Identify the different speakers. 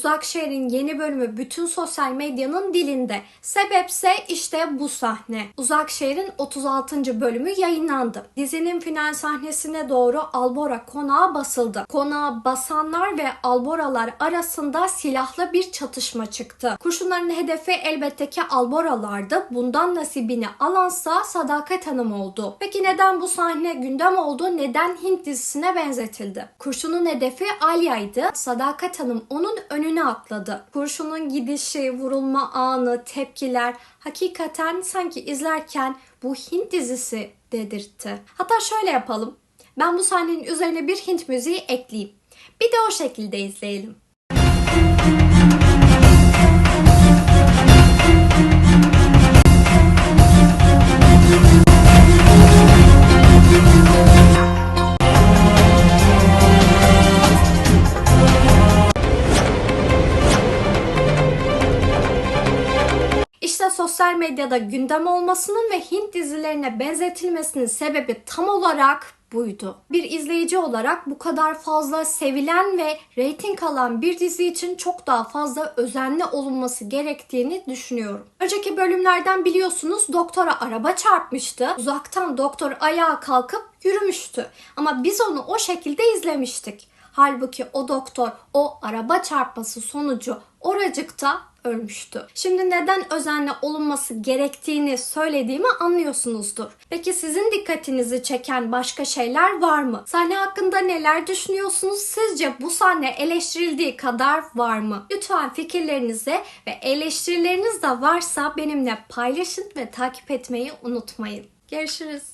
Speaker 1: Uzak Şehir'in yeni bölümü bütün sosyal medyanın dilinde. Sebepse işte bu sahne. Uzak Şehir'in 36. bölümü yayınlandı. Dizinin final sahnesine doğru Albora konağa basıldı. Konağa basanlar ve Alboralar arasında silahlı bir çatışma çıktı. Kurşunların hedefi elbette ki Alboralardı. Bundan nasibini alansa Sadakat Hanım oldu. Peki neden bu sahne gündem oldu? Neden Hint dizisine benzetildi? Kurşunun hedefi Alya'ydı. Sadakat Hanım onun önüne atladı. Kurşunun gidişi, vurulma anı, tepkiler hakikaten sanki izlerken bu Hint dizisi dedirtti. Hatta şöyle yapalım. Ben bu sahnenin üzerine bir Hint müziği ekleyeyim. Bir de o şekilde izleyelim. İşte sosyal medyada gündem olmasının ve Hint dizilerine benzetilmesinin sebebi tam olarak buydu. Bir izleyici olarak bu kadar fazla sevilen ve reyting alan bir dizi için çok daha fazla özenli olunması gerektiğini düşünüyorum. Önceki bölümlerden biliyorsunuz doktora araba çarpmıştı. Uzaktan doktor ayağa kalkıp yürümüştü. Ama biz onu o şekilde izlemiştik. Halbuki o doktor o araba çarpması sonucu oracıkta ölmüştü. Şimdi neden özenli olunması gerektiğini söylediğimi anlıyorsunuzdur. Peki sizin dikkatinizi çeken başka şeyler var mı? Sahne hakkında neler düşünüyorsunuz? Sizce bu sahne eleştirildiği kadar var mı? Lütfen fikirlerinizi ve eleştirileriniz de varsa benimle paylaşın ve takip etmeyi unutmayın. Görüşürüz.